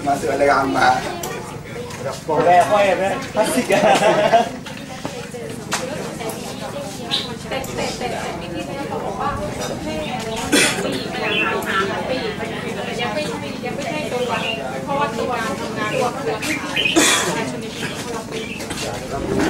Masuk ada gambar. บอกแม่ค่อยไหมพลาสติกอะแต่แต่แต่แต่ปีที่เขาบอกว่าให้ปีมันหาหาปีมันยังไม่ใช่ยังไม่ใช่ตัวเพราะว่าตัวทำงานตัวเครือ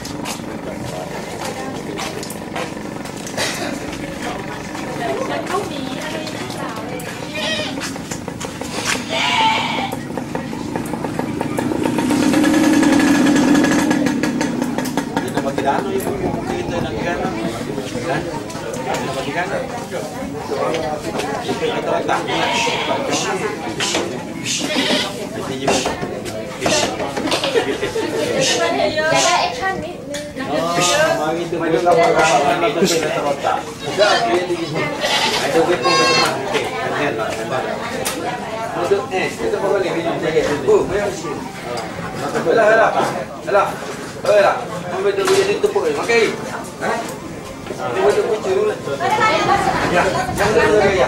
Mari tu mari gambar gambar kita kita letak. Dah dia di sini. Ada kita pun teman. Okey, kan lah, hebat. Untuk eh, kita bawa ni video jaga. Oh, bayar sini. Alah, alah. Alah. Alah. Ambil tu jadi tepuk ni. Makai. Ha? Dia betul kucing dulu. Ya, jangan dulu ya.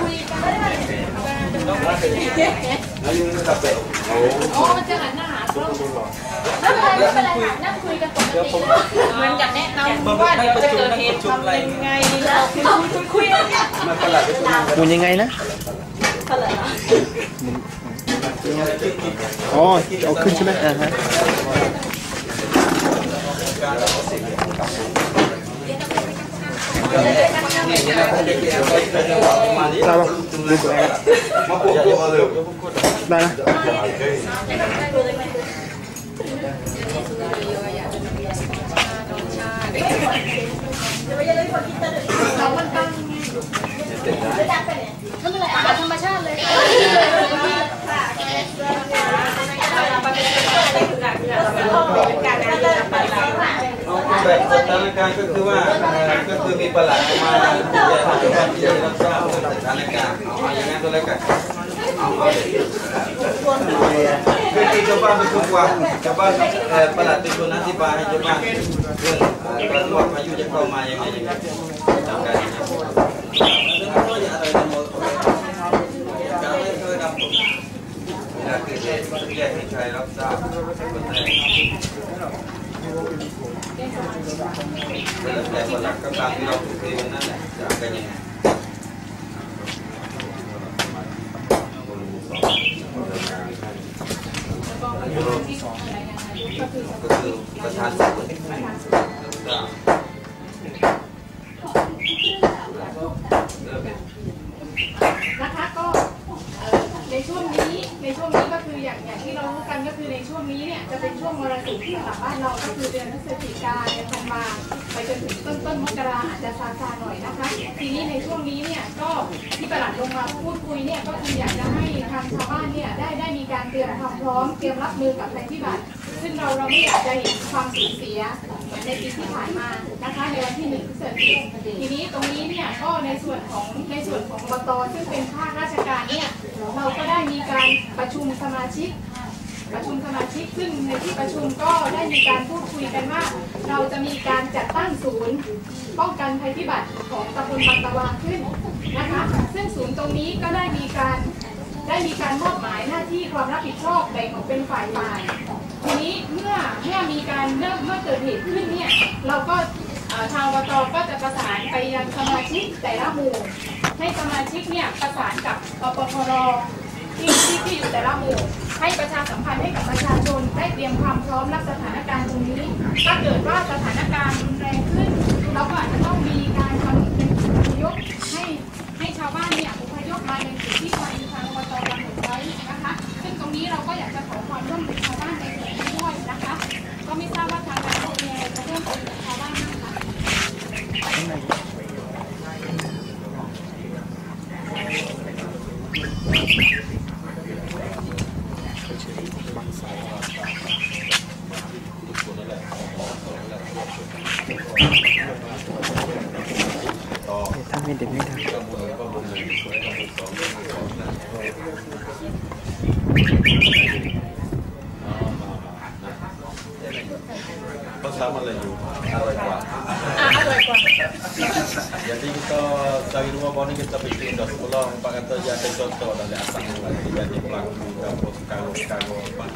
Ayo kita dapat. Oh. อ๋อมันจะหันหน้าหาตรงไม่เป็นไรไม่เป็นไรค่ะนั่งคุยกันปกติเหมือนกับแนะนำว่าเดี๋ยวจะเกิดเหตุทำยังไงเราคุยคุยคุยกัน Masalah itu. หมุนยังไงนะอ๋อเอาขึ้นใช่ไหมอ่าฮะได้ปะดูกูได้ละ Mampu dia malu. ได้นะเรามันตั้งไม่ Sao không? Mua cửa này Đây này Nó là ả thăm bà sát lên แบบสถานการณ์ก็คือว่าก็คือมีประหลัดมาที่จะทำการที่จะรับทราบสถานการณ์เอาอย่างนั้นก็แล้วกันคือที่ชาวบ้านเป็นคนว่าชาวบ้านประหลัดเป็นคนอธิบายให้ชาวบ้านเรื่องการว่าพายุจะเข้ามายังไงไรอย่างนั้นซึ่งก็อย่าอะไรทั้งหมดการไม่เคยทำผมเวลาเกิดเหตุก็แจ้งให้ใครรับทราบ lớp này mình làm các bạn đi thì nó là chào cả nhà Hãy เป็นช่วงมรสุมที่สำหรับบ้านเราก็คือเดือนพฤศจิกาเดือนธันวาไปจนถึงต้นต้นมกราอาจจะซาซาหน่อยนะคะ ทีนี้ในช่วงนี้เนี่ยก็ที่ประหลัดลงมาพูดคุยเนี่ยก็คืออยากจะให้ทางชาวบ้านเนี่ยได้ได้มีการเตรียมความพร้อมเตรียมรับมือกับภัยพิบัติซึ่งเราเราไม่อยากจะเห็นความสูญเสียเหมือนในปีที่ผ่านมานะคะในวันที่หนึ่งพฤศจิกายนทีนี้ตรงนี้เนี่ยก็ในส่วนของในส่วนของอบตซึ่งเป็นภาคราชการเนี่ยเราก็ได้มีการประชุมสมาชิก ประชุมสมาชิก ซึ่งในที่ประชุมก็ได้มีการพูดคุยกันว่า เราจะมีการจัดตั้งศูนย์ ป้องกันภัยพิบัติของตำบลบางตะวางขึ้นนะคะ ซึ่งศูนย์ตรงนี้ก็ได้มีการได้มีการมอบหมายหน้าที่ความรับผิดชอบแบ่งออกเป็นฝ่ายฝ่ายทีนี้เมื่อเมื่อมีการเริ่มเมื่อเกิดเหตุขึ้นเนี่ยเราก็ทางอบตก็จะประสานไปยังสมาชิกแต่ละหมู่ให้สมาชิกเนี่ยประสานกับอปพร ที่ที่ที่อยู่แต่ละหมู่ให้ประชาสัมพันธ์ให้กับประชาชนได้เตรียมความพร้อมรับสถานการณ์ตรงนี้ ถ้าเกิดว่าสถานการณ์รุนแรงขึ้น เราก็อาจจะต้องมีการทำเป็นอพยพให้ให้ชาวบ้านเนี่ยอพยพมาในจุดที่ทางทางอบตกำหนดไว้นะคะ ซึ่งตรงนี้เราก็อยากจะขอความร่วมมือชาวบ้านในส่วนนี้ด้วยนะคะ ก็ไม่ทราบว่าทางการมีอะไรจะเพิ่มเติมกับชาวบ้านบ้างคะ ทำให้เด็กไม่ได้ภาษามาเลยอยู่อะไรกว่า Jadi kita cari rumah bawah ni kita bikin dah sekolah Empat kata jadi contoh dari asal lagi Jadi pelaku Kamu sekarang sekarang Empat.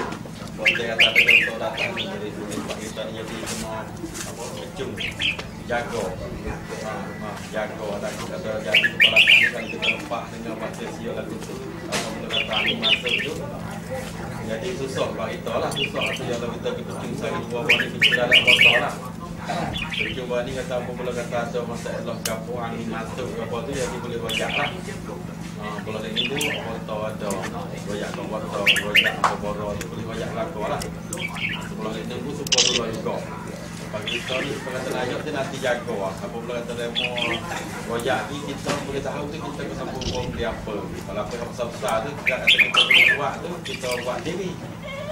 Boleh kata ada contoh datang ni Jadi tempat kita ni jadi semua Apa Kecung Jago. Ha, ha, Jago. Ada kata jadi kepala kami Kan kita lepak dengan Malaysia lagu tu. Apa benda kata ni masuk tu. Jadi susah bagi kita lah susah tu kalau kita kita tinggal di bawah ni kita ada botol lah Cuba ni kata apa pula kata ada masalah kampung angin masuk ke apa tu jadi boleh banyak lah. Ha, kalau yang itu apa tahu ada banyak kau botol banyak apa boro tu boleh banyak kau lah. Kalau yang itu supaya dulu juga. Bagi kita ni kata ayat tu nanti jaga lah. Apa pula kata demo banyak ni kita boleh tahu tu kita ke sambung dia apa. Kalau apa yang besar-besar tu kita kata kita buat tu kita buat diri.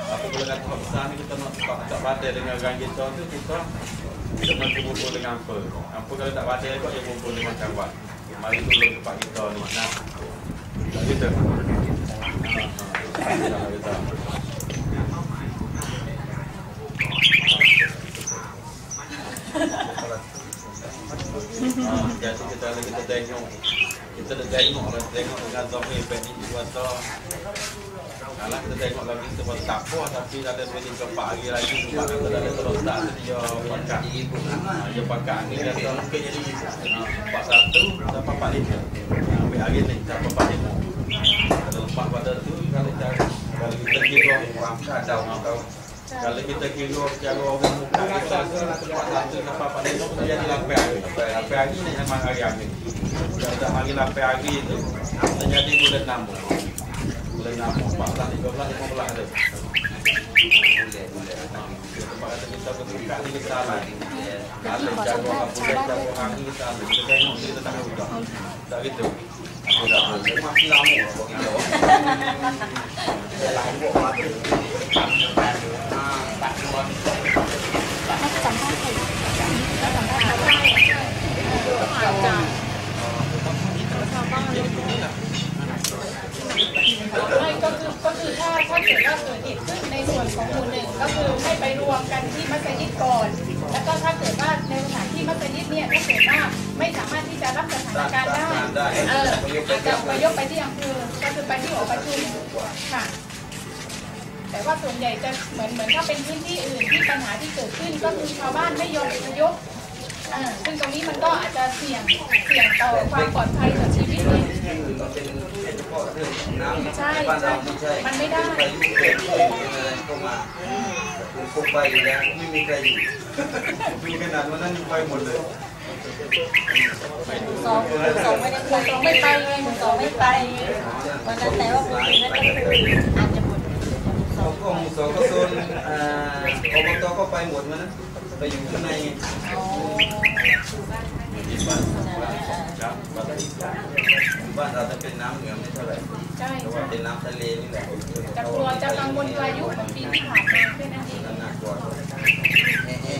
Apa pula kata besar ni kita nak tak tak badai dengan orang kita tu kita kita nak kumpul dengan apa? Apa kalau tak badai kau yang kumpul dengan kawan. Mari tolong tempat kita ni. Nah. Tak gitu. Ha, ha. Tak gitu. Ha, jadi kita lagi kita tengok kita dah tengok lah tengok dengan Zahir Penny Juwata. Kalau kita tengok lagi kita buat tak tapi ada beri keempat hari lagi sebab kita dah terus tak dia pakai. Ha, dia pakai ni dia tahu mungkin jadi empat satu sampai empat lima. Ambil hari ni sampai empat lima. Kalau empat pada tu kalau kita kalau kita kira ada tahu kalau kita kira secara orang muka kita empat satu sampai empat lima kita jadi lapan hari lapan hari ni memang hari hari kalau hari lapan hari tu jadi bulan enam bulan empat belas tiga belas lima belas ada tempat kata kita berbuka ni kita alai alai jago orang boleh jago orang ni kita alai kita tengok kita tak tahu tak gitu aku dah masih lama kita ไม่ก็คือก็คือถ้าถ้าเกิดว่าเกิดเหตุขึ้นในส่วนของหมู่หนึ่งก็คือให้ไปรวมกันที่มัสยิดก่อน แล้วก็ถ้าเกิดว่าในสถานที่มัสยิดเนี่ยถ้าเกิดว่าไม่สามารถที่จะรับสถานการณ์ได้เอออาจจะไปยกไปที่อำเภอก็คือไปที่หอประชุมค่ะ แต่ว่าส่วนใหญ่จะเหมือนเหมือนถ้าเป็นพื้นที่อื่นที่ปัญหาที่เกิดขึ้นก็คือชาวบ้านไม่ยอมอพยพอ่าซึ่งตรงนี้มันก็อาจจะเสี่ยงเสี่ยงต่อความปลอดภัยต่อชีวิตเนี่ยมันเป็นเฉพาะเรื่องใช่ใช่เราไม่ใช่มันไม่ได้ไปยุ่งเกี่ยวกับอะไรเข้ามาคุณคงไปอยู่แล้วไม่มีใครอยู่มีขนาดวันนั้นยังไปหมดเลยสองสองไม่ได้สองไม่ไปไงสองไม่ไปวันนั้นแต่ว่าคนอื่นนั่นก็คืออาจจะหมดสอ เขา ง ก็หมู่สองก็โซนอ่าอบตก็ ไปหมดมันนะไปอยู่ข้างในอ๋อครับบ้านที่บ้านเราจะเป็นน้ำเหนือไม่เท่าไหร่ใช่แต่ว่าเป็นน้ำทะเลนี่แหละจะกลัวจะกังวลพายุเหมือนปีที่ผ่านมาแค่นั้นเองนั่นน่ากลัวดู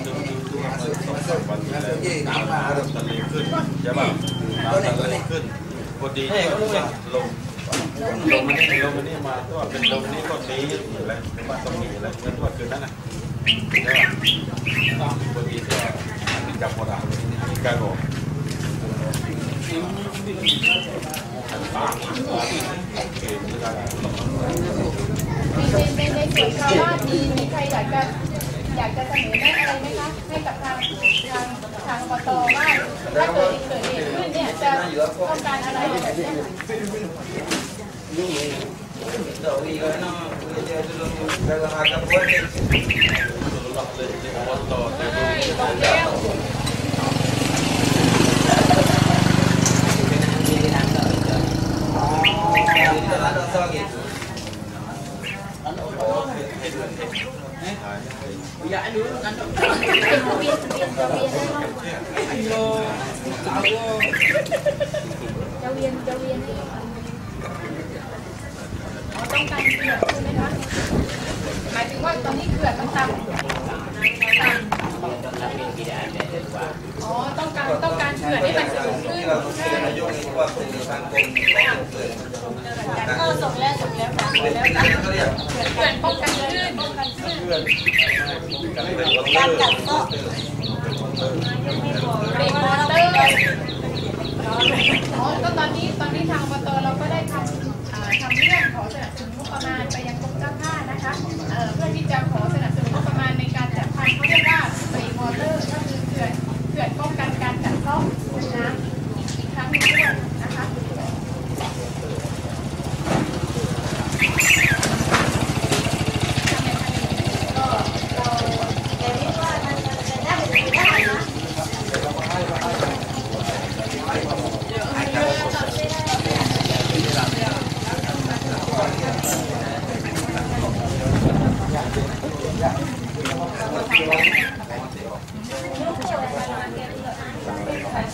ดูดูมันสองสามวันนี้แล้วน้ำมาเริ่มทะเลขึ้นใช่ป่ะน้ำทะเลขึ้นพอดีลงลงลงมานี่ลงมานี่มาตัวเป็นลงนี่ก็ดีอยู่แล้วไม่ว่าต้องมีอะไรเหมือนว่าคืนนั้นน่ะ ในในในส่วนชาวบ้านมีมีใครอยากจะอยากจะเสนอแนะอะไรไหมคะให้กับทางทางทางอบตว่าถ้าเกิดเกิดเหตุขึ้นเนี่ยจะต้องการอะไรแบบเนี้ Nauwi ka na. Kuya Jedo lang yung gagawin ka po. Mga หมายถึงว่าตอนนี้เขื่อนต้องตามอ๋อต้องการต้องการเขื่อนให้มันสูงขึ้นเออส่งแล้วส่งแล้วค่แล้วค่ะเขื่อนป้องกันคลื่นป้กันคลื่นการจัดก็ này?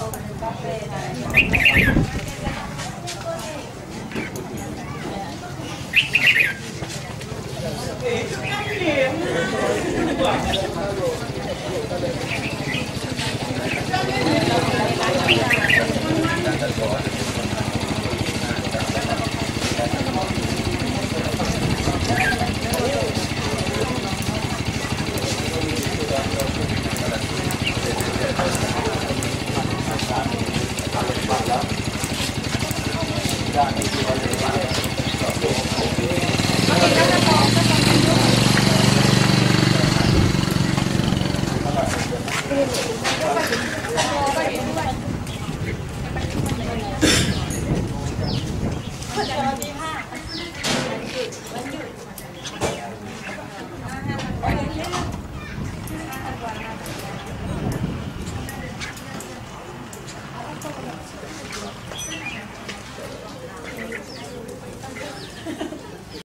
Vai.